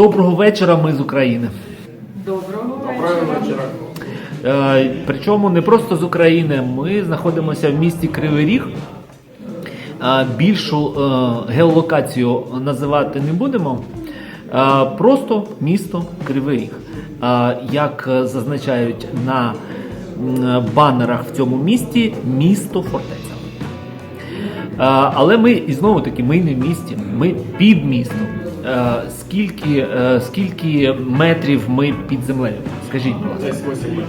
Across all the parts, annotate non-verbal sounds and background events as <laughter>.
Доброго вечора, ми з України. Доброго Доброго вечора. вечора. Е, Причому не просто з України. Ми знаходимося в місті Кривий Ріг. Е, Більшу е, геолокацію називати не будемо. Е, Просто місто Кривий Ріг. Е, Як зазначають на банерах в цьому місті, місто фортеця. Е, Але ми і знову таки ми не в місті, ми під містом. Е, Скільки, е, скільки метрів ми під землею? Скажіть, будь ласка. Десь 8 метрів.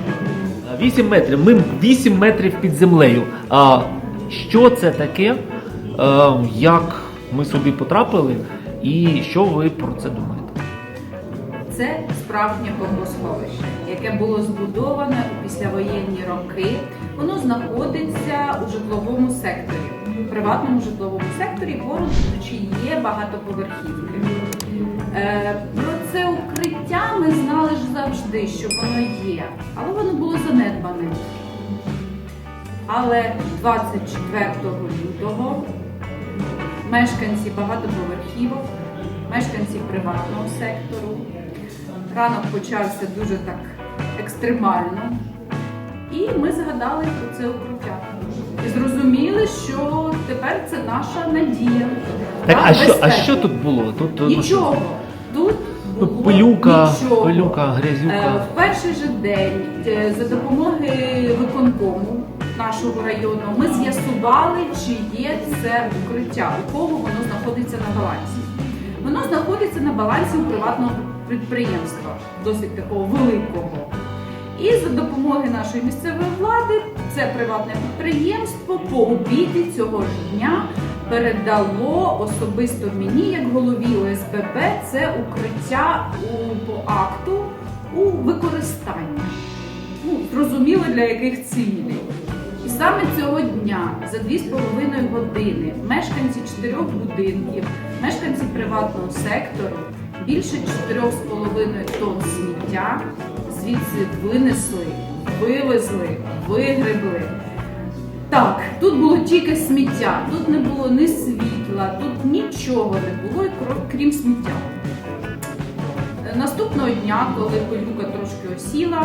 8 метрів. Ми 8 метрів під землею. А що це таке? Е, Як ми сюди потрапили? І що ви про це думаєте? Це справжнє бомбосховище, яке було збудоване у післявоєнні роки. Воно знаходиться у житловому секторі, у приватному житловому секторі, поруч чи є багатоповерхівки. Е, Про це укриття ми знали ж завжди, що воно є, але воно було занедбане. Але 24 лютого мешканці багатоповерхівок, мешканці приватного сектору. Ранок почався дуже так екстремально. І ми згадали про це укриття. І зрозуміли, що тепер це наша надія. Так, а що, а що тут було? Тут Нічого. Ну, пилюка, нічого. пилюка, Е, грязюка. В перший же день е, за допомоги виконкому нашого району ми з'ясували, чи є це укриття, у кого воно знаходиться на балансі. Воно знаходиться на балансі у приватного підприємства, досить такого великого. І за допомоги нашої місцевої влади це приватне підприємство по обіді цього ж дня передало особисто мені, як голові ОСББ, це укриття у, по акту у використання. Ну, зрозуміло для яких цілей. І саме цього дня за 2,5 години мешканці чотирьох будинків, мешканці приватного сектору більше 4,5 тонн сміття звідси винесли, вивезли, вигребли. Так, тут було тільки сміття, тут не було ні світла, тут нічого не було, крім сміття. Е, Наступного дня, коли пилюка трошки осіла,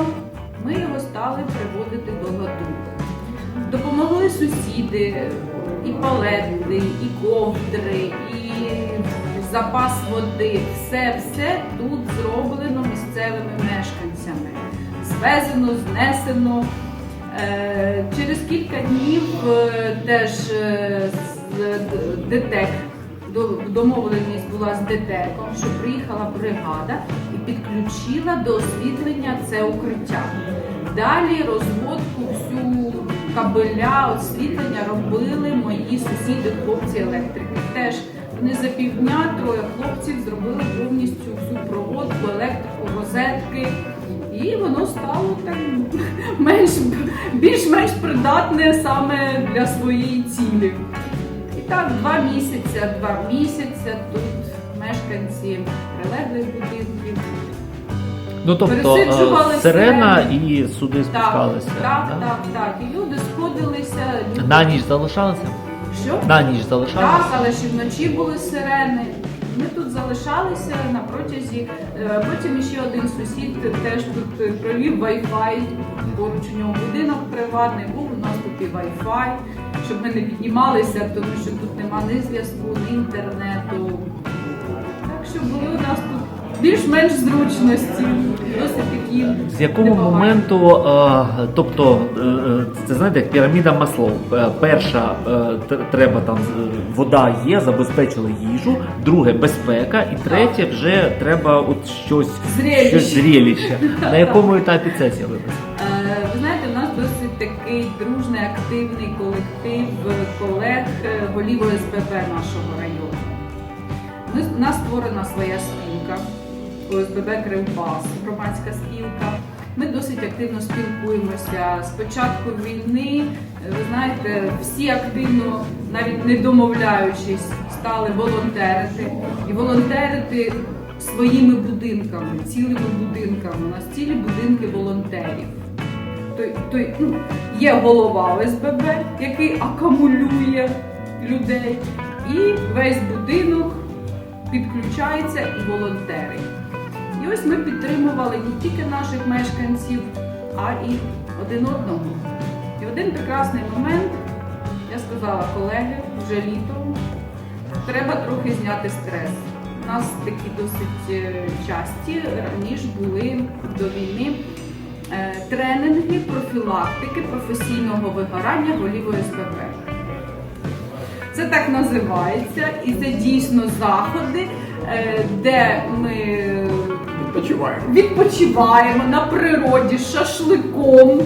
ми його стали приводити до ладу. Допомогли сусіди, і палети, і ковдри, і запас води. Все, все тут зроблено місцевими мешканцями. Звезено, знесено. Е, Через кілька днів е, теж е, ДТЕК до- домовленість була з ДТЕКом, що приїхала бригада і підключила до освітлення це укриття. Далі розводку всю кабеля освітлення робили мої сусіди, хлопці електрики. Теж вони за півдня троє хлопців зробили повністю всю проводку, електрику, розетки. І воно стало так менш більш-менш придатне саме для своєї цілі. І так, два місяці, два місяці тут мешканці прилеглих будинків. Ну тобто е, сирена і Так, спускалися. так, да? так, так. І люди сходилися. На ніч залишалися? Що? На ніч залишалися? Так, але ще вночі були сирени. Ми тут залишалися на протязі. е, Потім ще один сусід теж тут е, провів Wi-Fi. Поруч у нього будинок приватний, був у нас тут і Wi-Fi, щоб ми не піднімалися, тому що тут нема ні зв'язку, ні інтернету. Так що були у нас тут більш-менш зручності. Досить такі. З якого моменту, е, тобто, е, е, це знаєте, як піраміда Маслоу. Е, Перша е, треба там е, вода є, забезпечили їжу, друге безпека, і третє вже треба от щось Зрелище. щось зрелище. <laughs> На якому етапі це з'явилося? Е, Ви знаєте, у нас досить такий дружний, активний колектив колег е, голів ОСББ нашого району. Ми, у нас створена своя спілка ОСББ Кривбас, громадська спілка. Ми досить активно спілкуємося. З початку війни, е, ви знаєте, всі активно, навіть не домовляючись, стали волонтерити. І волонтерити своїми будинками, цілими будинками. У нас цілі будинки волонтерів. Той, той, ну, є голова ОСББ, який акумулює людей, і весь будинок підключається і волонтери. Ось ми підтримували не тільки наших мешканців, а і один одного. І один прекрасний момент я сказала, колеги, вже літо, треба трохи зняти стрес. У нас такі досить е, часті раніше були до війни е, тренінги профілактики професійного вигорання голів ОСББ. Це так називається, і це дійсно заходи, е, де ми Відпочиваємо. відпочиваємо на природі шашликом,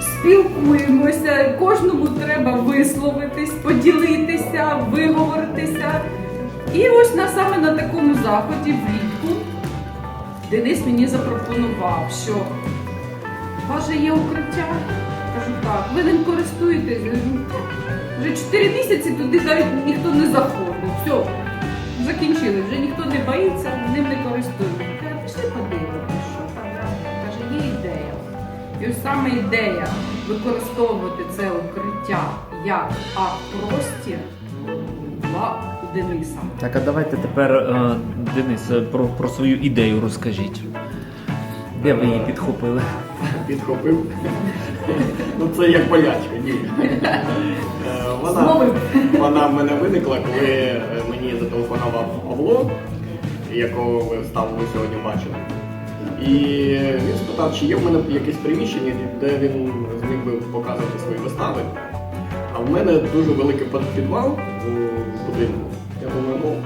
спілкуємося. Кожному треба висловитись, поділитися, виговоритися. І ось на саме на такому заході влітку Денис мені запропонував, що у є укриття. Кажу, так, ви ним користуєтесь. Вже 4 місяці туди навіть ніхто не заходив. Все, закінчили, вже ніхто не боїться, ним не користується. І ось саме ідея використовувати це укриття як арт-простір була у Дениса. Так, а давайте тепер, е, Денис, е, про, про свою ідею розкажіть. Де ви її підхопили? Підхопив. Ну це як болячка, ні. Е, Вона, вона в мене виникла, коли е, мені зателефонував Павло, якого ви ставили сьогодні бачили. І він спитав, чи є в мене якесь приміщення, де він зміг би показувати свої вистави. А в мене дуже великий під- підвал у будинку. Я думаю, ну,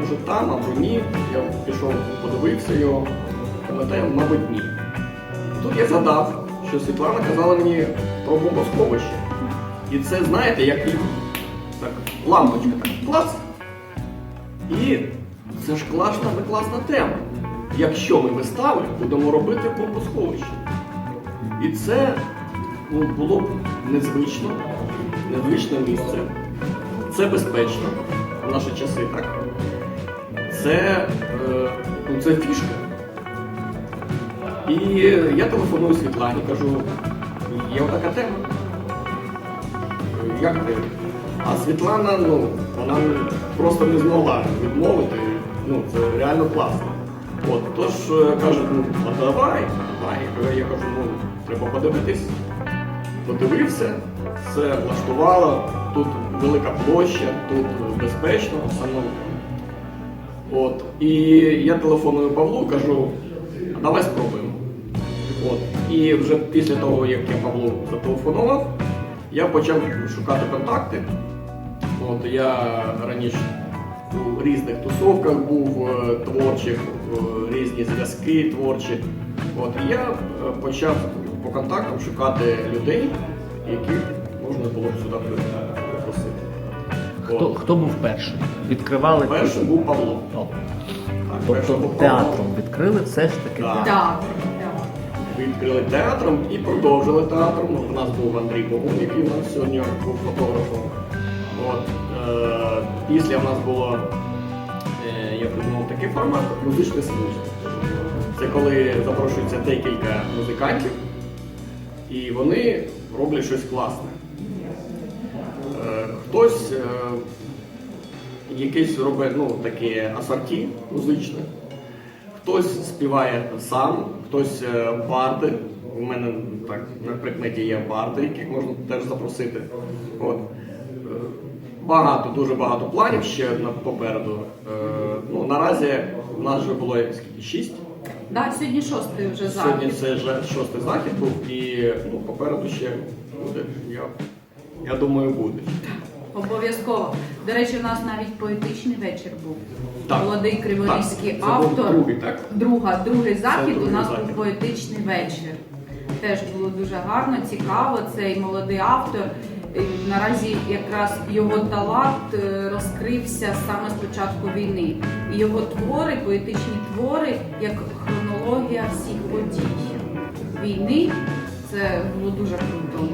може там або ні. Я пішов, подивився його, пам'ятаю, мабуть, ні. Тут я згадав, що Світлана казала мені про бомбосховище. І це, знаєте, як так, лампочка так клац. І це ж класна, класна тема. Якщо ми вистави будемо робити бомбосховище. І це ну, було б незвично, незвичне місце. Це безпечно в наші часи, так? Це, е, ну, це фішка. І я телефоную Світлані, кажу, є така тема. Як ти? А Світлана, ну, вона просто не змогла відмовити. Ну, це реально класно. От, тож е, кажуть, ну, а давай, давай. Я кажу, ну, треба подивитись. Подивився, все влаштувало, тут велика площа, тут безпечно, саме. От. І я телефоную Павлу, кажу, а давай спробуємо. От. І вже після того, як я Павлу зателефонував, я почав шукати контакти. От, я раніше у різних тусовках був е, творчих, е, різні зв'язки творчі. От, і я е, почав по контактам шукати людей, яких можна було б сюди запросити. Хто, хто був перший? Відкривали? Першим був Павло. О, Так, Тобто першим був Павло. театром відкрили все ж таки. Так. театр. Відкрили театром і продовжили театром. У нас був Андрій Богун, який у нас сьогодні був фотографом. От, після в нас було, е, я придумав такий формат музичний смуз. Це коли запрошується декілька музикантів, і вони роблять щось класне. Е, хтось е, якесь робить ну, таке асорті музичне. Хтось співає сам, хтось е, барди. У мене так на прикметі є барди, яких можна теж запросити. От. Багато, дуже багато планів ще на попереду. Е, Ну, наразі в нас вже було скільки, шість. Да, сьогодні шостий вже Сьогодні це вже шостий захід був і ну, попереду ще буде. Я, я думаю, буде. Обов'язково. До речі, у нас навіть поетичний вечір був. Так. Молодий криворізький Так, це був автор. другий, так? Друга, другий захід другий у нас захід. був поетичний вечір. Теж було дуже гарно, цікаво. Цей молодий автор. І Наразі якраз його талант е, розкрився саме з початку війни. І його твори, поетичні твори, як хронологія всіх подій війни. Це було дуже круто.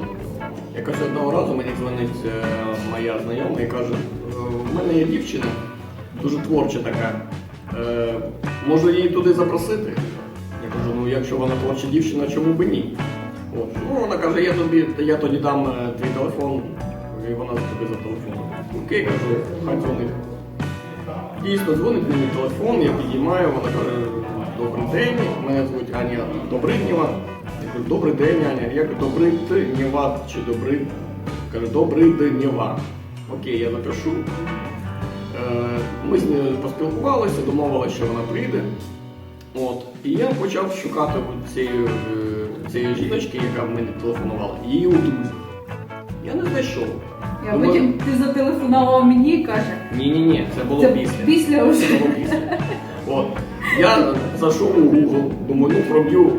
Якось одного разу мені дзвонить е, моя знайома і каже, «Е, в мене є дівчина, дуже творча така. Е, можу її туди запросити? Я кажу, ну якщо вона творча дівчина, чому би ні? От. Ну, вона каже, я тобі, я тоді дам е, твій телефон, і вона тобі зателефонує. Окей, кажу, хай дзвонить. Дійсно, дзвонить мені телефон, я підіймаю, вона каже, добрий день, мене звуть Аня Добриднєва. Я кажу, добрий день, Аня. Я кажу, добрий Днєва чи добрий. Каже, добрий Днєва. Окей, я напишу. Е, Ми з нею поспілкувалися, домовилися, що вона прийде. От. І я почав шукати от цієї, жіночки, яка мені телефонувала, її у друзі. Я не знайшов. Я Думаю, потім ти зателефонував мені і каже, Ні-ні-ні, це було це після. після вже. Це було після. От. Я зайшов у Google, думаю, ну проб'ю.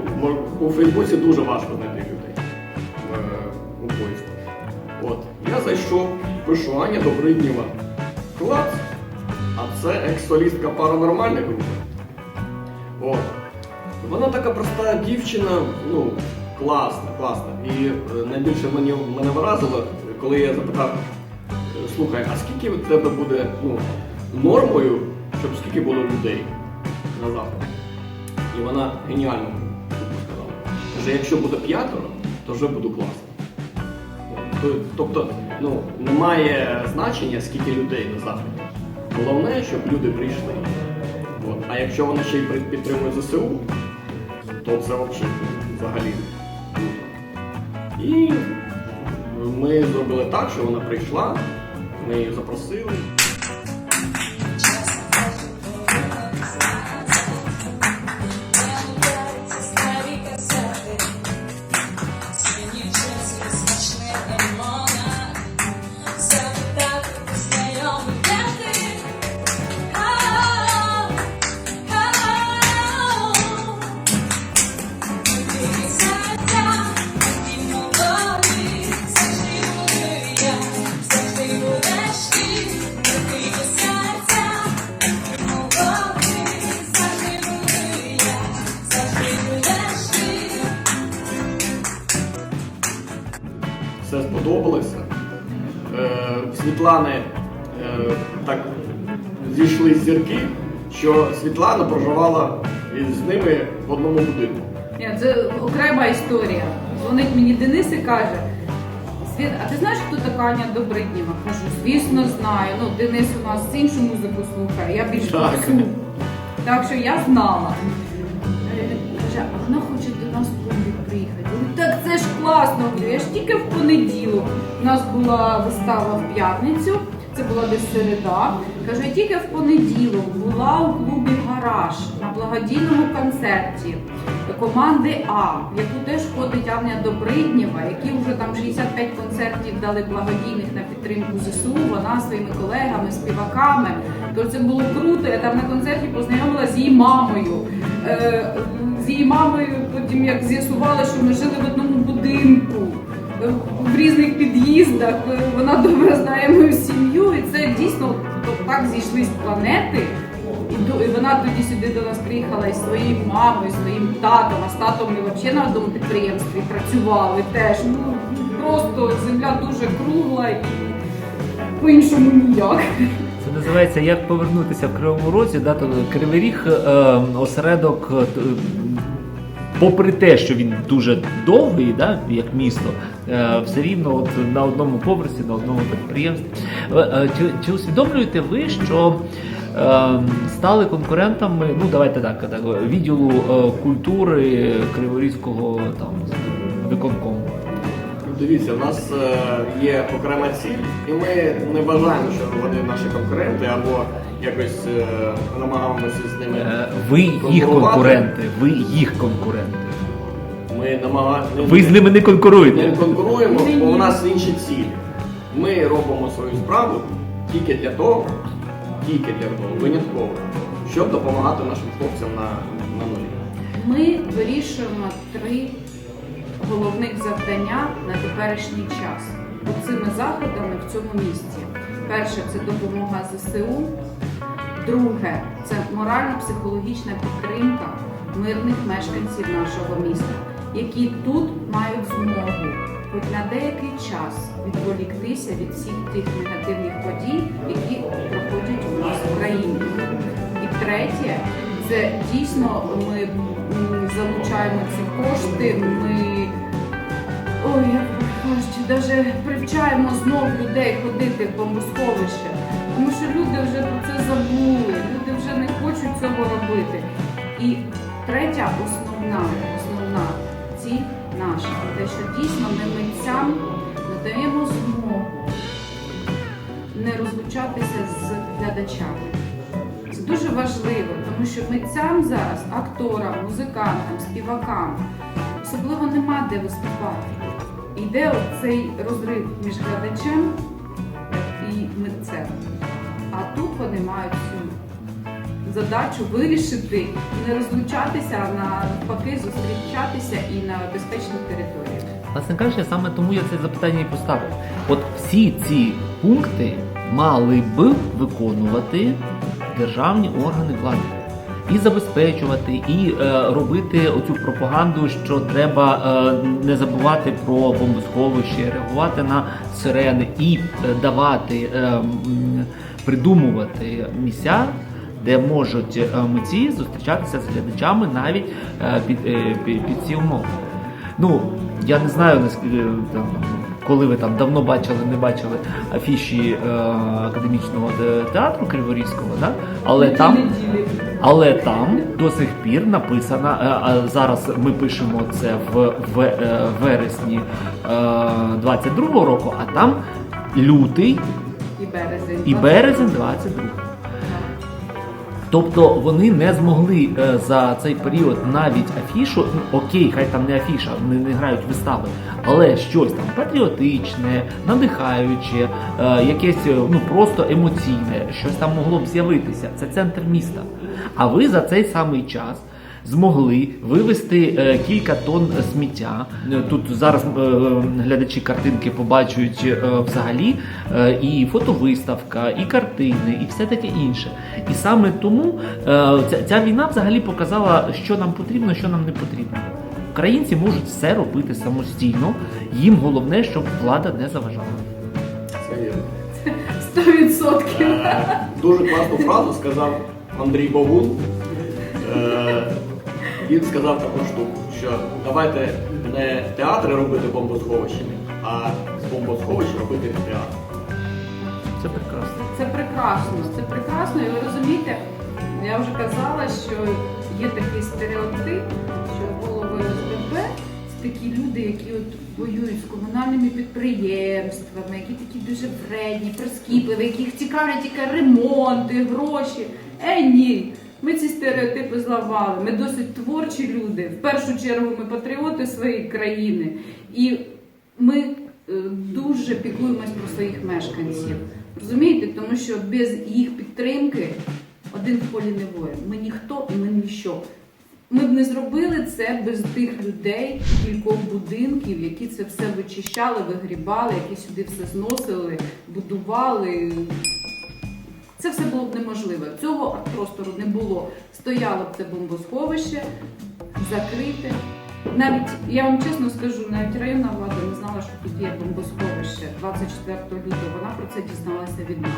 У Фейсбуці дуже важко знайти людей е, у поїзді. От. Я зайшов, пишу Аня Добриднєва. Клац. А це екс-солістка паранормальної групи. От. Вона така проста дівчина, ну, класна, класна. І е, найбільше мені, мене вразило, коли я запитав, е, слухай, а скільки в тебе буде ну, нормою, щоб скільки було людей на заході? І вона геніально сказала. Каже, якщо буде п'ятеро, то вже буду класно. Тобто, ну, немає значення, скільки людей на заході. Головне, щоб люди прийшли. От. А якщо вони ще й підтримують ЗСУ, то це взагалі круто. І ми зробили так, що вона прийшла, ми її запросили. Що Світлана проживала із ними в одному будинку. Ні, це окрема історія. Дзвонить мені Денис і каже: Світ, а ти знаєш, хто така Аня Добридніва? Кажу, звісно, знаю. Ну, Денис у нас іншу музику слухає, я більш Так. Так що я знала. Е, Каже, а вона хоче до нас в клубі приїхати. Говорю, так це ж класно. Я ж тільки в понеділок. У нас була вистава в п'ятницю, це була десь середа. Кажу, я тільки в понеділок була у клубі Гараж на благодійному концерті команди А, в яку теж ходить Аня Добриднєва, які вже там 65 концертів дали благодійних на підтримку ЗСУ. Вона своїми колегами, співаками. То це було круто. Я там на концерті познайомилася з її мамою. Е, з її мамою, потім як з'ясували, що ми жили в одному будинку. Різних під'їздах Е, вона добре знає мою сім'ю, і це дійсно так зійшлись планети. І, вона тоді сюди до нас приїхала із своєю мамою, своїм татом, а з татом ми взагалі на одному підприємстві працювали теж. Ну просто земля дуже кругла і по-іншому ніяк. Це називається як повернутися в Кривому Розі, да, то Кривий Ріг е, осередок, е, попри те, що він дуже довгий, да, як місто, е, все рівно от на одному поверсі, на одному підприємстві. Е, е, Чи, чи усвідомлюєте ви, що стали конкурентами, ну давайте так, так відділу культури Криворізького там виконкому? Дивіться, у нас е, є окрема ціль, і ми не вважаємо, що вони наші конкуренти або якось е, намагаємося з ними. Е, Ви їх конкуренти, ви їх конкуренти. Ми намагаємося. Ви з ними не не конкуруємо, бо у нас інші цілі. Ми робимо свою справу тільки для того, тільки для того, винятково, щоб допомагати нашим хлопцям на, на нулі. Ми вирішуємо три головних завдання на теперішній час. Цими заходами в цьому місті. Перше це допомога ЗСУ. Друге це морально-психологічна підтримка мирних мешканців нашого міста, які тут мають змогу хоч на деякий час відволіктися від всіх тих негативних подій, які проходять у нас в країні. І третє, це дійсно ми залучаємо ці кошти. Ми ой, як ви навіть привчаємо знов людей ходити в бомбосховище. Тому що люди вже про це забули, люди вже не хочуть цього робити. І третя основна, основна ціль наша, те, що дійсно ми митцям надаємо змогу не розлучатися з глядачами. Дуже важливо, тому що митцям зараз, акторам, музикантам, співакам, особливо нема де виступати. Йде цей розрив між глядачем і митцем. А тут вони мають цю задачу вирішити не розлучатися, а навпаки, зустрічатися і на безпечних територіях. Власне кажучи, саме тому я це запитання і поставив. От всі ці пункти мали б виконувати державні органи влади. І забезпечувати, і е, робити оцю пропаганду, що треба е, не забувати про бомбосховище, реагувати на сирени і е, давати, е, придумувати місця, де можуть е, митці зустрічатися з глядачами навіть е, під, е, під, ці умови. Ну, я не знаю, наскільки там, коли ви там давно бачили, не бачили афіші е, академічного театру Криворізького, да? але там. Але там до сих пір написано, е, а зараз ми пишемо це в, в е, вересні е, 22-го року, а там лютий І березень. і березень 22. Тобто вони не змогли е, за цей період навіть афішу, ну окей, хай там не афіша, вони не грають вистави, але щось там патріотичне, надихаюче, е, якесь е, ну просто емоційне, щось там могло б з'явитися. Це центр міста. А ви за цей самий час змогли вивезти е, кілька тонн сміття. Е, Тут зараз е, глядачі картинки побачать е, взагалі е, і фотовиставка, і картини, і все таке інше. І саме тому е, ця, ця війна взагалі показала, що нам потрібно, що нам не потрібно. Українці можуть все робити самостійно. Їм головне, щоб влада не заважала. Це вірно. Сто відсотків. Е, Дуже класну фразу сказав Андрій Богун. Е, Він сказав таку штуку, що давайте не театри робити бомбосховищами, а з бомбосховищ робити театр. Це прекрасно. Це прекрасно, це прекрасно, і ви розумієте, я вже казала, що є такий стереотип, що голови ОСББ це такі люди, які от воюють з комунальними підприємствами, які такі дуже вредні, прискіпливі, яких цікавлять тільки ремонти, гроші. Е, ні. Ми ці стереотипи зламали. Ми досить творчі люди. В першу чергу ми патріоти своєї країни. І ми е, дуже піклуємось про своїх мешканців. Розумієте, тому що без їх підтримки один в полі не воїн. Ми ніхто і ми ніщо. Ми б не зробили це без тих людей, кількох будинків, які це все вичищали, вигрібали, які сюди все зносили, будували. Це все було б неможливо. Цього простору не було. Стояло б це бомбосховище, закрите. Навіть я вам чесно скажу, навіть районна влада не знала, що тут є бомбосховище 24 лютого. Вона про це дізналася від нас.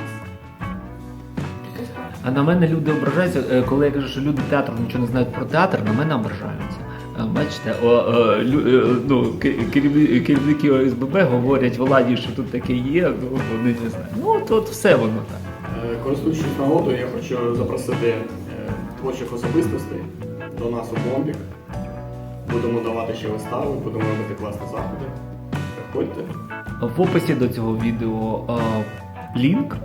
А на мене люди ображаються, е, коли я кажу, що люди театру нічого не знають про театр, на мене ображаються. Е, Бачите, о, е, лю- ну, керівники ОСББ говорять владі, що тут таке є, ну вони не знають. Ну от все воно так. Користуючись нагодою, я хочу запросити е, творчих особистостей до нас у Бомбік. Будемо давати ще вистави, будемо робити класні заходи. Приходьте. В описі до цього відео е, лінк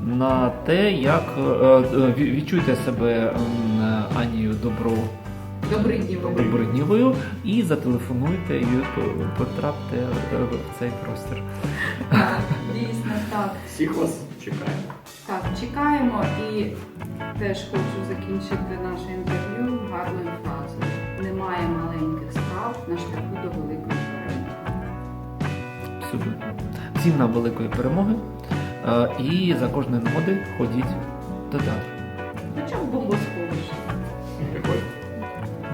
на те, як е, відчуйте себе Анією Добро. Добриднєвою і зателефонуйте і потрапте в цей простір. Так, дійсно так. Всіх вас чекаємо. Так, чекаємо і теж хочу закінчити наше інтерв'ю гарною фразою. Немає маленьких справ на шляху до великої перемоги. Абсолютно. Всім нам великої перемоги. Е, І за кожної нагоди ходіть до театру. Хоча б бомбосховище.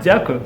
Дякую.